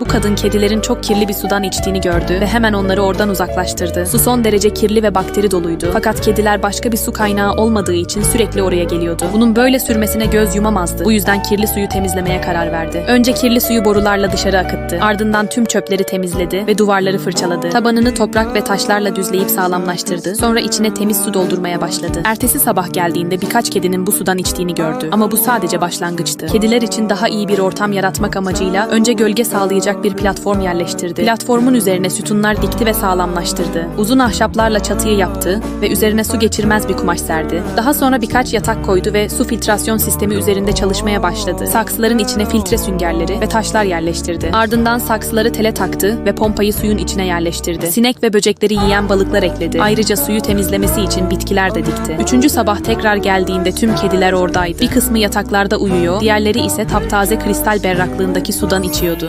Bu kadın kedilerin çok kirli bir sudan içtiğini gördü ve hemen onları oradan uzaklaştırdı. Su son derece kirli ve bakteri doluydu. Fakat kediler başka bir su kaynağı olmadığı için sürekli oraya geliyordu. Bunun böyle sürmesine göz yumamazdı. Bu yüzden kirli suyu temizlemeye karar verdi. Önce kirli suyu borularla dışarı akıttı. Ardından tüm çöpleri temizledi ve duvarları fırçaladı. Tabanını toprak ve taşlarla düzleyip sağlamlaştırdı. Sonra içine temiz su doldurmaya başladı. Ertesi sabah geldiğinde birkaç kedinin bu sudan içtiğini gördü. Ama bu sadece başlangıçtı. Kediler için daha iyi bir ortam yaratmak amacıyla önce gölge sağlayacak bir platform yerleştirdi. Platformun üzerine sütunlar dikti ve sağlamlaştırdı. Uzun ahşaplarla çatıyı yaptı ve üzerine su geçirmez bir kumaş serdi. Daha sonra birkaç yatak koydu ve su filtrasyon sistemi üzerinde çalışmaya başladı. Saksıların içine filtre süngerleri ve taşlar yerleştirdi. Ardından saksıları tele taktı ve pompayı suyun içine yerleştirdi. Sinek ve böcekleri yiyen balıklar ekledi. Ayrıca suyu temizlemesi için bitkiler de dikti. Üçüncü sabah tekrar geldiğinde tüm kediler oradaydı. Bir kısmı yataklarda uyuyor, diğerleri ise taptaze kristal berraklığındaki sudan içiyordu.